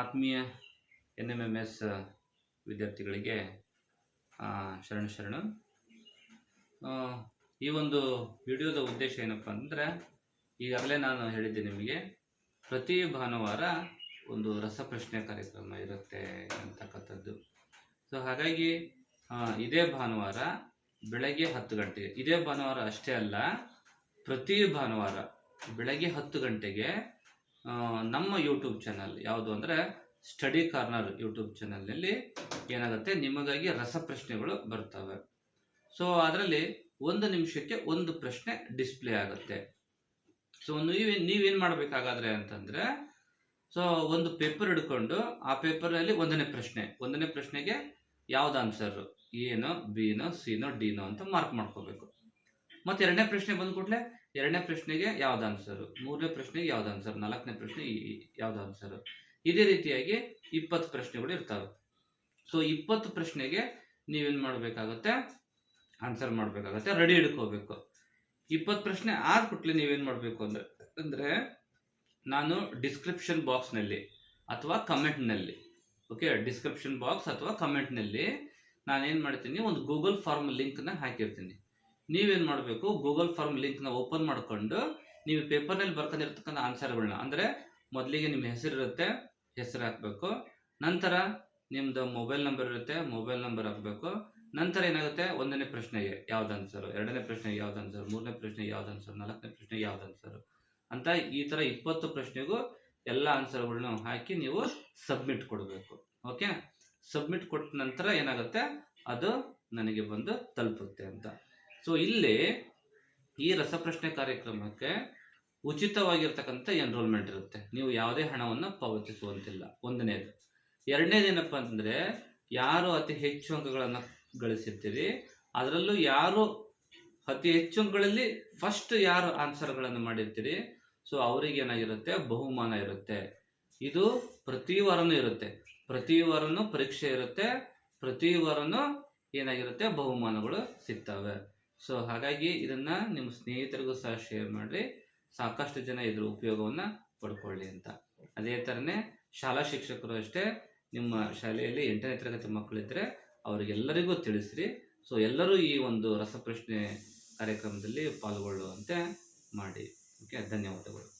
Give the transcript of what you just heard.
ಆತ್ಮೀಯ N M M S ವಿದ್ಯಾರ್ಥಿಗಳಿಗೆ ಶರಣ. ಶರಣ ಈ ಒಂದು ವಿಡಿಯೋದ ಉದ್ದೇಶ ಏನಪ್ಪ ಅಂದರೆ, ಈಗಾಗಲೇ ನಾನು ಹೇಳಿದ್ದೆ ನಿಮಗೆ, ಪ್ರತಿ ಭಾನುವಾರ ಒಂದು ರಸಪ್ರಶ್ನೆ ಕಾರ್ಯಕ್ರಮ ಇರುತ್ತೆ ಅಂತಕ್ಕಂಥದ್ದು. ಸೊ ಹಾಗಾಗಿ ಇದೇ ಭಾನುವಾರ ಬೆಳಗ್ಗೆ ಹತ್ತು ಗಂಟೆಗೆ ಇದೇ ಭಾನುವಾರ ಅಷ್ಟೇ ಅಲ್ಲ, ಪ್ರತಿ ಭಾನುವಾರ ಬೆಳಗ್ಗೆ ಹತ್ತು ಗಂಟೆಗೆ ನಮ್ಮ ಯೂಟ್ಯೂಬ್ ಚಾನಲ್ ಯಾವುದು ಅಂದರೆ ಸ್ಟಡಿ ಕಾರ್ನರ್ ಯೂಟ್ಯೂಬ್ ಚಾನಲ್ನಲ್ಲಿ ಏನಾಗುತ್ತೆ? ನಿಮಗಾಗಿ ರಸಪ್ರಶ್ನೆಗಳು ಬರ್ತವೆ. ಸೊ ಅದರಲ್ಲಿ ಒಂದು ನಿಮಿಷಕ್ಕೆ ಒಂದು ಪ್ರಶ್ನೆ ಡಿಸ್ಪ್ಲೇ ಆಗುತ್ತೆ. ಸೊ ನೀವು ನೀವೇನು ಮಾಡಬೇಕಾಗಾದ್ರೆ ಅಂತಂದರೆ ಸೊ ಒಂದು ಪೇಪರ್ ಹಿಡ್ಕೊಂಡು ಆ ಪೇಪರ್ನಲ್ಲಿ ಒಂದನೇ ಪ್ರಶ್ನೆ, ಒಂದನೇ ಪ್ರಶ್ನೆಗೆ ಯಾವ್ದು ಆನ್ಸರ್ ಏನೋ ಬಿನೋ ಸಿನೋ ಡಿನೋ ಅಂತ ಮಾರ್ಕ್ ಮಾಡ್ಕೋಬೇಕು. ಮತ್ತೆ ಎರಡನೇ ಪ್ರಶ್ನೆ ಬಂದ ಕೂಡಲೇ ಎರಡನೇ ಪ್ರಶ್ನೆಗೆ ಯಾವ್ದು ಆನ್ಸರ್ ಮೂರನೇ ಪ್ರಶ್ನೆಗೆ ಯಾವ್ದು ಆನ್ಸರ್ ನಾಲ್ಕನೇ ಪ್ರಶ್ನೆ ಯಾವ್ದು ಆನ್ಸರ್ ಇದೇ ರೀತಿಯಾಗಿ ಇಪ್ಪತ್ತು ಪ್ರಶ್ನೆಗಳು ಇರ್ತವೆ. ಸೊ ಇಪ್ಪತ್ತು ಪ್ರಶ್ನೆಗೆ ನೀವೇನು ಮಾಡಬೇಕಾಗತ್ತೆ? ಆನ್ಸರ್ ಮಾಡಬೇಕಾಗತ್ತೆ. ರೆಡಿ ಹಿಡ್ಕೋಬೇಕು. ಇಪ್ಪತ್ತು ಪ್ರಶ್ನೆ ಆದ ಕೂಡಲೇ ನೀವೇನು ಮಾಡಬೇಕು ಅಂದ್ರೆ, ಅಂದರೆ ನಾನು ಡಿಸ್ಕ್ರಿಪ್ಷನ್ ಬಾಕ್ಸ್ನಲ್ಲಿ ಅಥವಾ ಕಮೆಂಟ್ನಲ್ಲಿ ಓಕೆ ಡಿಸ್ಕ್ರಿಪ್ಷನ್ ಬಾಕ್ಸ್ ಅಥವಾ ಕಮೆಂಟ್ನಲ್ಲಿ ನಾನೇನು ಮಾಡ್ತೀನಿ? ಒಂದು ಗೂಗಲ್ ಫಾರ್ಮ್ ಲಿಂಕ್ನ ಹಾಕಿರ್ತೀನಿ. ನೀವೇನು ಮಾಡಬೇಕು ಗೂಗಲ್ ಫಾರ್ಮ್ ಲಿಂಕ್ನ ಓಪನ್ ಮಾಡಿಕೊಂಡು ನೀವು ಪೇಪರ್ನಲ್ಲಿ ಬರ್ಕೊಂಡಿರ್ತಕ್ಕಂಥ ಆನ್ಸರ್ಗಳನ್ನ ಅಂದರೆ ಮೊದಲಿಗೆ ನಿಮ್ಮ ಹೆಸರಿರುತ್ತೆ ಹೆಸರು ಹಾಕಬೇಕು, ನಂತರ ನಿಮ್ಮದು ಮೊಬೈಲ್ ನಂಬರ್ ಇರುತ್ತೆ ಮೊಬೈಲ್ ನಂಬರ್ ಹಾಕಬೇಕು, ನಂತರ ಏನಾಗುತ್ತೆ? ಒಂದನೇ ಪ್ರಶ್ನೆಗೆ ಯಾವ್ದು ಆನ್ಸರ್ ಎರಡನೇ ಪ್ರಶ್ನೆಗೆ ಯಾವ್ದು ಆನ್ಸರ್ ಮೂರನೇ ಪ್ರಶ್ನೆ ಯಾವ್ದು ಆನ್ಸರ್ ನಾಲ್ಕನೇ ಪ್ರಶ್ನೆ ಯಾವ್ದು ಆನ್ಸರ್ ಅಂತ ಈ ಥರ ಇಪ್ಪತ್ತು ಪ್ರಶ್ನೆಗೂ ಎಲ್ಲ ಆನ್ಸರ್ಗಳನ್ನ ಹಾಕಿ ನೀವು ಸಬ್ಮಿಟ್ ಕೊಡಬೇಕು ಓಕೆ ಸಬ್ಮಿಟ್ ಕೊಟ್ಟ ನಂತರ ಏನಾಗುತ್ತೆ? ಅದು ನನಗೆ ಬಂದು ತಲುಪುತ್ತೆ ಅಂತ. ಸೊ ಇಲ್ಲಿ ಈ ರಸಪ್ರಶ್ನೆ ಕಾರ್ಯಕ್ರಮಕ್ಕೆ ಉಚಿತವಾಗಿರ್ತಕ್ಕಂಥ ಎನ್ರೋಲ್ಮೆಂಟ್ ಇರುತ್ತೆ. ನೀವು ಯಾವುದೇ ಹಣವನ್ನು ಪಾವತಿಸುವಂತಿಲ್ಲ. ಒಂದನೇದು. ಎರಡನೇದೇನಪ್ಪ ಅಂತಂದರೆ, ಯಾರು ಅತಿ ಹೆಚ್ಚು ಅಂಕಗಳನ್ನು ಗಳಿಸಿರ್ತೀರಿ, ಅದರಲ್ಲೂ ಯಾರು ಅತಿ ಹೆಚ್ಚು ಅಂಕಗಳಲ್ಲಿ ಫಸ್ಟ್ ಯಾರು ಆನ್ಸರ್ಗಳನ್ನು ಮಾಡಿರ್ತೀರಿ ಸೊ ಅವರಿಗೆ ಏನಾಗಿರುತ್ತೆ? ಬಹುಮಾನ ಇರುತ್ತೆ. ಇದು ಪ್ರತಿ ವಾರನೂ ಇರುತ್ತೆ. ಪ್ರತಿ ವಾರನೂ ಪರೀಕ್ಷೆ ಇರುತ್ತೆ. ಪ್ರತಿ ವಾರನೂ ಏನಾಗಿರುತ್ತೆ? ಬಹುಮಾನಗಳು ಸಿಗ್ತವೆ. ಸೊ ಹಾಗಾಗಿ ಇದನ್ನ ನಿಮ್ಮ ಸ್ನೇಹಿತರಿಗೂ ಸಹ ಶೇರ್ ಮಾಡಿರಿ. ಸಾಕಷ್ಟು ಜನ ಇದ್ರ ಉಪಯೋಗವನ್ನು ಪಡ್ಕೊಳ್ಳಿ ಅಂತ. ಅದೇ ಥರನೇ ಶಾಲಾ ಶಿಕ್ಷಕರು ಅಷ್ಟೇ ನಿಮ್ಮ ಶಾಲೆಯಲ್ಲಿ ಎಂಟನೇ ತರಗತಿ ಮಕ್ಕಳಿದ್ದರೆ ಅವರಿಗೆಲ್ಲರಿಗೂ ತಿಳಿಸ್ರಿ. ಸೊ ಎಲ್ಲರೂ ಈ ಒಂದು ರಸಪ್ರಶ್ನೆ ಕಾರ್ಯಕ್ರಮದಲ್ಲಿ ಪಾಲ್ಗೊಳ್ಳುವಂತೆ ಮಾಡಿ. ಓಕೆ ಧನ್ಯವಾದಗಳು.